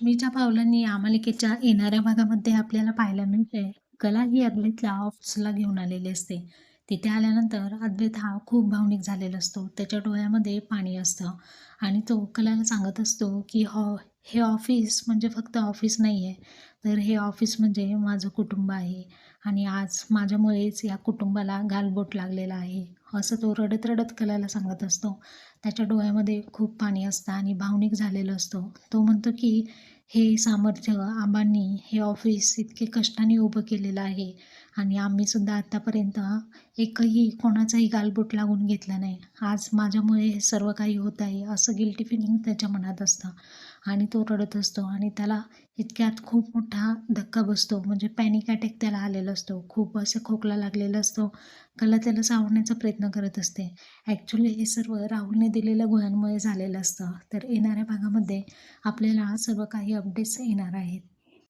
लक्ष्मीच्या पावलांनी या मालिकेच्या येणाऱ्या भागामध्ये आपल्याला पाहायला मिळते. कला ही अद्वैतला ऑफिसला घेऊन आलेली असते. तिथे आल्यानंतर अद्वैत हा खूप भावनिक झालेला असतो. त्याच्या डोळ्यामध्ये पाणी असतं. आणि तो कलाला सांगत असतो की हॉ हे ऑफिस म्हणजे फक्त ऑफिस नाही आहे तर हे ऑफिस म्हणजे माझं कुटुंब आहे. आणि आज माझ्यामुळेच या कुटुंबाला गालबोट लागलेला आहे. असं तो रडत रडत कलाला सांगत असतो. त्याच्या डोळ्यामध्ये खूप पाणी असतं आणि भावनिक झालेलं असतो. तो म्हणतो की हे सामर्थ्य आबांनी हे ऑफिस इतके कष्टाने उभं केलेलं आहे आणि आम्हीसुद्धा आत्तापर्यंत एकही कोणाचाही गालबोट लागून घेतला नाही. आज माझ्यामुळे हे सर्व काही होत आहे असं गिल्टी फिलिंग त्याच्या मनात असतं. आणि तो रडत असतो आणि त्याला इतक्यात खूप मोठा धक्का बसतो. म्हणजे पॅनिक अटॅक त्याला आलेला असतो. खूप असं खोकला लागलेला असतो. कला त्याला सावरण्याचा प्रयत्न करत असते. ॲक्च्युली हे सर्व राहुलने दिलेल्या गुहांमुळे झालेलं असतं. तर येणाऱ्या भागामध्ये आपल्याला सर्व काही अपडेट्स येणार आहेत.